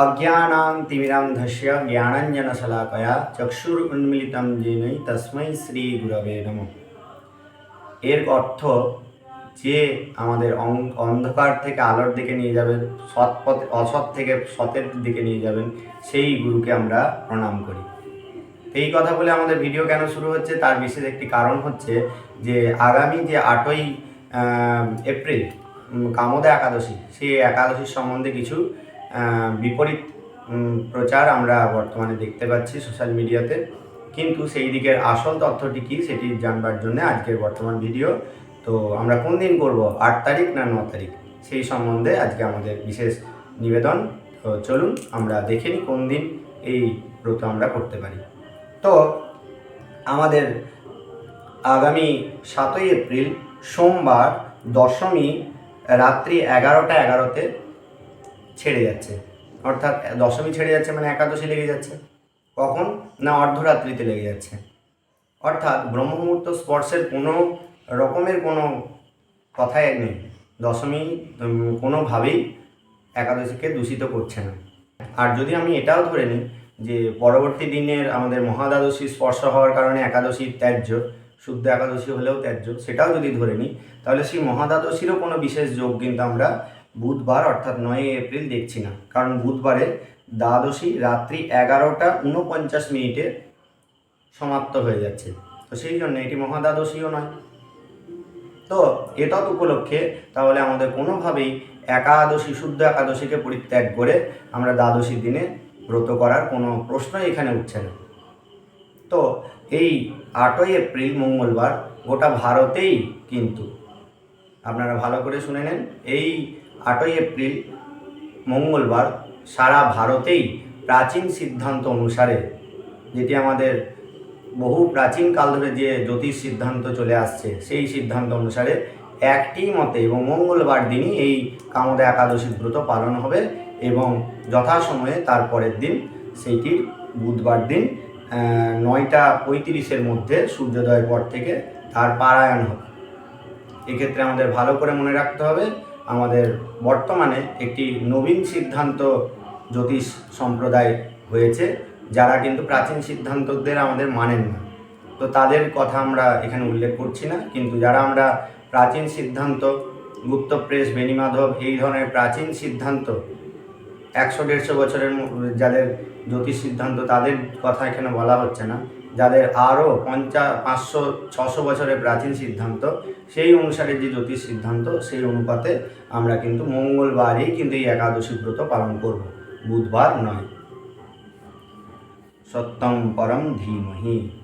অজ্ঞানাং তিমিরান্ধস্য জ্ঞানাঞ্জনশলাকয়া চক্ষুর উন্মিলিতম জেনৈ তস্मै শ্রী গুরবে নম এর অর্থ, যে আমাদের অন্ধকার থেকে আলোর দিকে নিয়ে যাবেন সৎ পথে অসৎ থেকে সতের দিকে নিয়ে যাবেন, সেই গুরুকে আমরা প্রণাম করি। এই কথা বলে আমাদের ভিডিও কেন শুরু হচ্ছে? তার বিশেষ একটি কারণ হচ্ছে যে আগামী যে আটই এপ্রিল কামদা একাদশী, সেই একাদশীর সম্বন্ধে কিছু বিপরীত প্রচার আমরা বর্তমানে দেখতে পাচ্ছি সোশ্যাল মিডিয়াতে কিন্তু সেই দিকের আসল তথ্যটি কী সেটি জানবার জন্য আজকের বর্তমান ভিডিও তো আমরা কোন দিন করব, আট তারিখ না ন তারিখ? সেই সম্বন্ধে আজকে আমাদের বিশেষ নিবেদন। তো চলুন আমরা দেখে নিই কোন দিন এই ব্রত আমরা করতে পারি। তো আমাদের আগামী সাতই এপ্রিল সোমবার দশমী রাত্রি এগারোটা এগারোতে ছেড়ে যাচ্ছে। অর্থাৎ দশমী ছেড়ে যাচ্ছে মানে একাদশী লেগে যাচ্ছে। কখন? না অর্ধরাত্রিতে লেগে যাচ্ছে। অর্থাৎ ব্রহ্মমুহূর্ত স্পর্শের কোনো রকমের কোনো কথাই নেই। দশমী কোনোভাবেই একাদশীকে দূষিত করছে না। আর যদি আমি এটাও ধরে নিই যে পরবর্তী দিনের আমাদের মহাদ্বাদশী স্পর্শ হওয়ার কারণে একাদশী ত্যায্য, শুদ্ধ একাদশী হলেও ত্যায্য, সেটাও যদি ধরে নিই, তাহলে সেই মহাদ্বাদশীরও কোনো বিশেষ যোগ কিন্তু আমরা বুধবার অর্থাৎ নয় এপ্রিল দেখছি না। কারণ বুধবারে দ্বাদশী রাত্রি এগারোটা উনপঞ্চাশ মিনিটে সমাপ্ত হয়ে যাচ্ছে। তো সেই জন্য এটি মহাদ্বাদশীও নয়। তো এতৎ উপলক্ষে তাহলে আমাদের কোনোভাবেই একাদশী, শুদ্ধ একাদশীকে পরিত্যাগ করে আমরা দ্বাদশী দিনে ব্রত করার কোনো প্রশ্নই এখানে উঠছে না। তো এই আটই এপ্রিল মঙ্গলবার গোটা ভারতেই কিন্তু। আপনারা ভালো করে শুনে নেন, এই আটই এপ্রিল, মঙ্গলবার, সারা ভারতেই প্রাচীন সিদ্ধান্ত অনুসারে, যেটি আমাদের বহু প্রাচীন কাল ধরে যে জ্যোতিষ সিদ্ধান্ত চলে আসছে, সেই সিদ্ধান্ত অনুসারে একটি মতে এবং মঙ্গলবার দিনই এই কামদা একাদশী ব্রত পালন হবে এবং যথাসময়ে তার পরের দিন, সেইটির বুধবার দিন নয়টা পঁয়ত্রিশের মধ্যে সূর্যোদয়ের পর থেকে তার পারায়ণ হবে। এক্ষেত্রে আমাদের ভালো করে মনে রাখতে হবে আমাদের বর্তমানে একটি নবীন সিদ্ধান্ত জ্যোতিষ সম্প্রদায় হয়েছে, যারা কিন্তু প্রাচীন সিদ্ধান্তদের আমাদের মানেন না। তো তাদের কথা আমরা এখানে উল্লেখ করছি না, কিন্তু যারা আমরা প্রাচীন সিদ্ধান্ত, গুপ্ত প্রেস বেণীমাধব এই ধরনের প্রাচীন সিদ্ধান্ত, একশো দেড়শো বছরের যাদের জ্যোতিষ সিদ্ধান্ত, তাদের কথা এখানে বলা হচ্ছে না। যাদের আরও পঞ্চাশ পাঁচশো, ছশো বছরের প্রাচীন সিদ্ধান্ত, সেই অনুসারে যে জ্যোতিষ সিদ্ধান্ত, সেই অনুপাতে আমরা কিন্তু মঙ্গলবারই কিন্তু এই একাদশী ব্রত পালন করব। বুধবার নয়। সত্যম পরম ধীমহি।